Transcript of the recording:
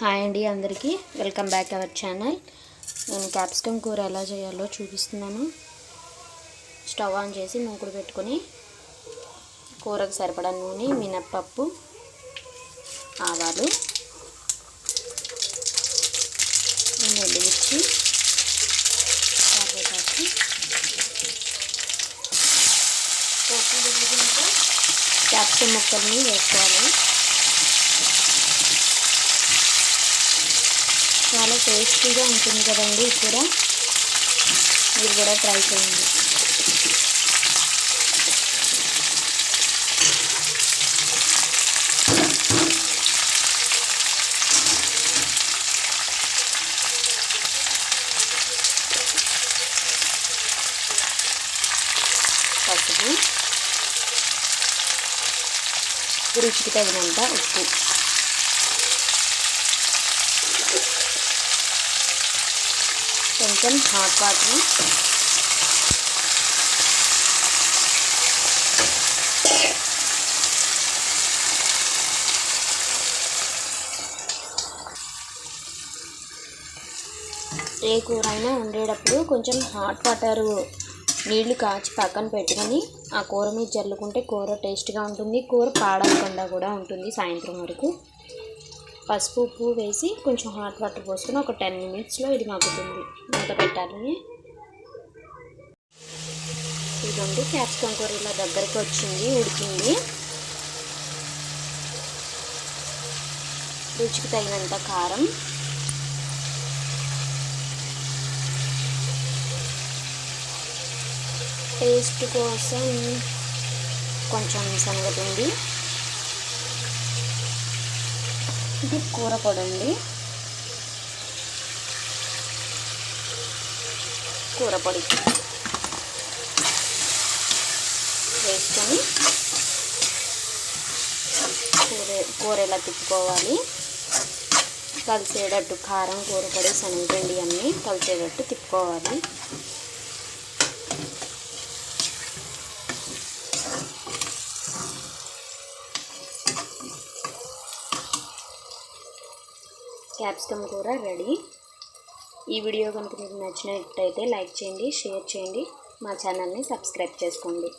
Hi అండి అందరికీ. Welcome back our channel. నేను క్యాప్సికమ్ కూర ఎలా చేయాలో చూపిస్తున్నాను. స్టవ్ ఆన్ చేసి మూకుడు పెట్టుకొని కూరకు సరిపడా నూనె మినప్పప్పు ఆవాలు నూనె వెలిగించి కరివేపాకు క్యాప్సికమ్ ముక్కల్ని వేసుకోవాలి. చాలా టేస్టీగా ఉంటుంది కదండి ఈ కూర. మీరు కూడా ట్రై చేయండి. పసుపు. రుచికి తగినంత ఉప్పు. కొంచెం హాట్ వాటర్. ఏ కూర అయినా ఉండేటప్పుడు కొంచెం హాట్ వాటర్ నీళ్ళు కాచి పక్కన పెట్టుకొని ఆ కూర మీద జల్లుకుంటే కూర టేస్ట్గా ఉంటుంది కూర పాడకుండా కూడా ఉంటుంది సాయంత్రం వరకు. పసుపు ఉప్పు వేసి కొంచెం హాట్ వాటర్ పోసుకుని ఒక టెన్ మినిట్స్లో ఇది మగ్గుతుంది. మూత పెట్టాలి. ఇదండి క్యాప్సికమ్ కూర ఇలా దగ్గరికి వచ్చింది ఉడికింది. రుచికి తగినంత కారం. టేస్ట్ కోసం కొంచెం శనగపిండి. ఇది కూర పొడండి. అండి కూర పొడి వేసుకొని కూర కూర ఎలా తిప్పుకోవాలి? కలిసేటట్టు కారం కూర పొడి శనగపిండి అన్నీ కలిసేటట్టు తిప్పుకోవాలి. క్యాప్సికమ్ కూర రెడీ. ఈ వీడియో కనుక మీకు నచ్చినట్టయితే లైక్ చేయండి షేర్ చేయండి. మా ఛానల్ని సబ్స్క్రైబ్ చేసుకోండి.